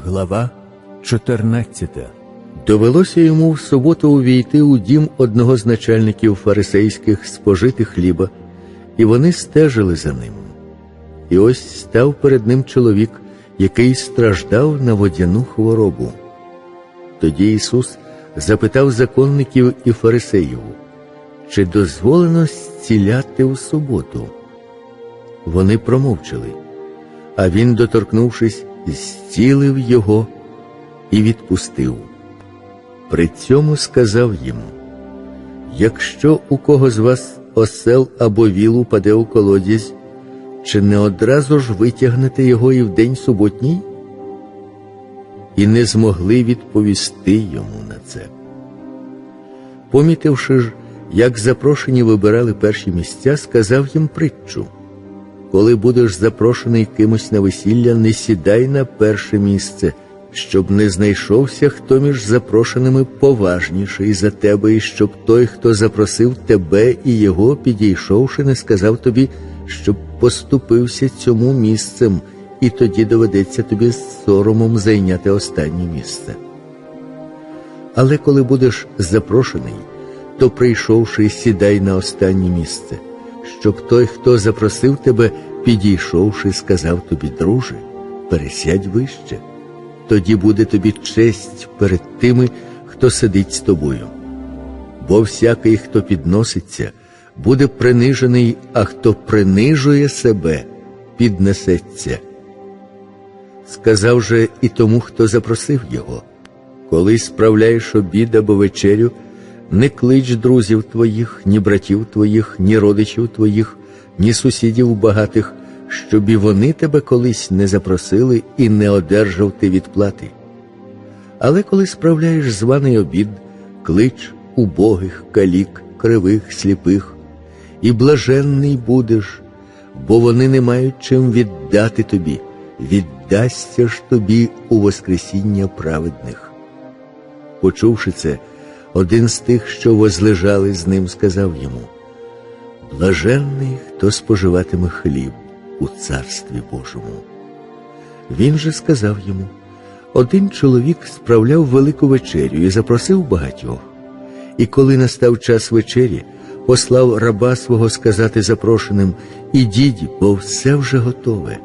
Глава 14 Довелося йому в суботу увійти у дім одного з начальників фарисейських спожити хліба, і вони стежили за ним. І ось став перед ним чоловік, який страждав на водяну хворобу. Тоді Ісус запитав законників і фарисеїв, чи дозволено зціляти у суботу. Вони промовчали, а він, доторкнувшись, зцілив його і відпустив. При цьому сказав їм: Якщо у кого з вас осел або віл упаде у колодязь, чи не одразу ж витягнете його і в день суботній? І не змогли відповісти йому на це. Помітивши ж, як запрошені вибирали перші місця, сказав їм притчу. Коли будеш запрошений кимось на весілля, не сідай на перше місце, щоб не знайшовся хто між запрошеними поважніший за тебе, і щоб той, хто запросив тебе і його, підійшовши, не сказав тобі, щоб поступився цьому місцем, і тоді доведеться тобі з соромом зайняти останнє місце. Але коли будеш запрошений, то прийшовши, сідай на останнє місце, щоб той, хто запросив тебе, підійшовши, сказав тобі, друже, пересядь вище. Тоді буде тобі честь перед тими, хто сидить з тобою. Бо всякий, хто підноситься, буде принижений, а хто принижує себе, піднесеться. Сказав же і тому, хто запросив його, коли справляєш обід або вечерю, не клич друзів твоїх, ні братів твоїх, ні родичів твоїх, ні сусідів багатих, щоб і вони тебе колись не запросили і не одержав ти відплати. Але коли справляєш званий обід, клич убогих, калік, кривих, сліпих, і блаженний будеш, бо вони не мають чим віддати тобі, віддасться ж тобі у Воскресіння праведних. Почувши це, один з тих, що возлежали з ним, сказав йому: Блаженний, хто споживатиме хліб у Царстві Божому. Він же сказав йому: один чоловік справляв велику вечерю і запросив багатьох. І коли настав час вечері, послав раба свого сказати запрошеним Ідіть, бо все вже готове.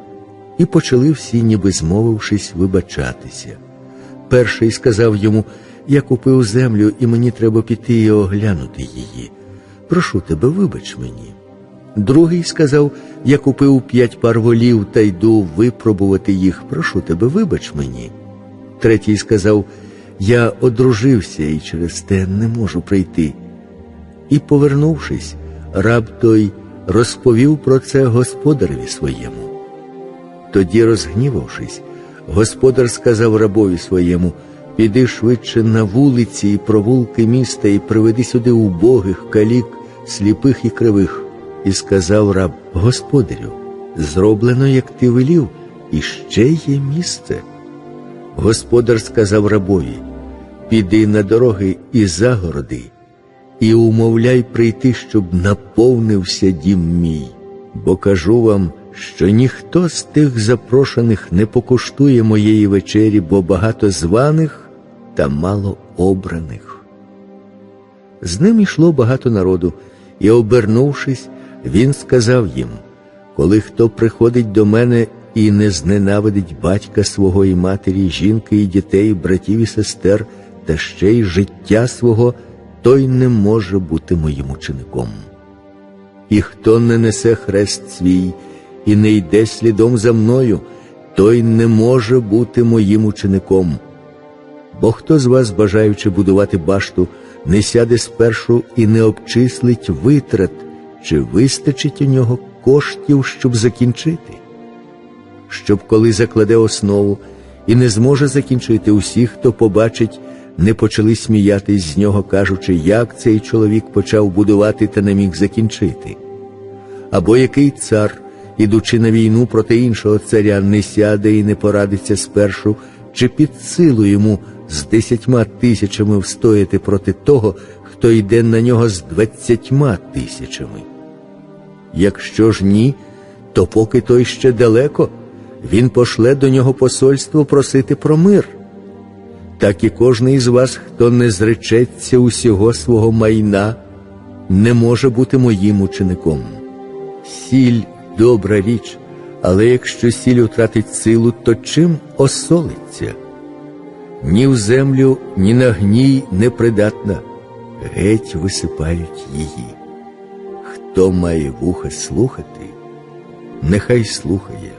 І почали всі, ніби змовившись, вибачатися. Перший сказав йому: Я купив землю, і мені треба піти і оглянути її. Прошу тебе, вибач мені. Другий сказав: Я купив п'ять пар волів та йду випробувати їх. Прошу тебе, вибач мені. Третій сказав: Я одружився і через те не можу прийти. І, повернувшись, раб той розповів про це господареві своєму. Тоді, розгнівавшись, господар сказав рабові своєму: Піди швидше на вулиці і провулки міста і приведи сюди убогих, калік, сліпих і кривих. І сказав раб Господарю, зроблено, як ти велів, і ще є місце. Господар сказав рабові: Піди на дороги і загороди, і умовляй прийти, щоб наповнився дім мій, бо кажу вам, що ніхто з тих запрошених не покуштує моєї вечері, бо багато званих та мало обраних. З ним йшло багато народу, і, обернувшись, він сказав їм: Коли хто приходить до мене і не зненавидить батька свого і матері, жінки, і дітей, братів і сестер, та ще й життя свого, той не може бути моїм учеником. І хто не несе хрест свій і не йде слідом за мною, той не може бути моїм учеником. Бо хто з вас, бажаючи будувати башту, не сяде спершу і не обчислить витрат, чи вистачить у нього коштів, щоб закінчити? Щоб коли закладе основу і не зможе закінчити усі, хто побачить, не почали сміятись з нього, кажучи, як цей чоловік почав будувати та не міг закінчити. Або який цар, ідучи на війну проти іншого царя, не сяде і не порадиться спершу, чи під силу йому з десятьма тисячами встояти проти того, хто йде на нього з двадцятьма тисячами. Якщо ж ні, то поки той ще далеко, він пошле до нього посольство просити про мир. Так і кожний із вас, хто не зречеться усього свого майна, не може бути моїм учеником. Сіль добра річ, але якщо сіль втратить силу, то чим осолиться? Ні в землю, ні на гній не придатна, геть висипають її. Хто має вуха слухати, нехай слухає.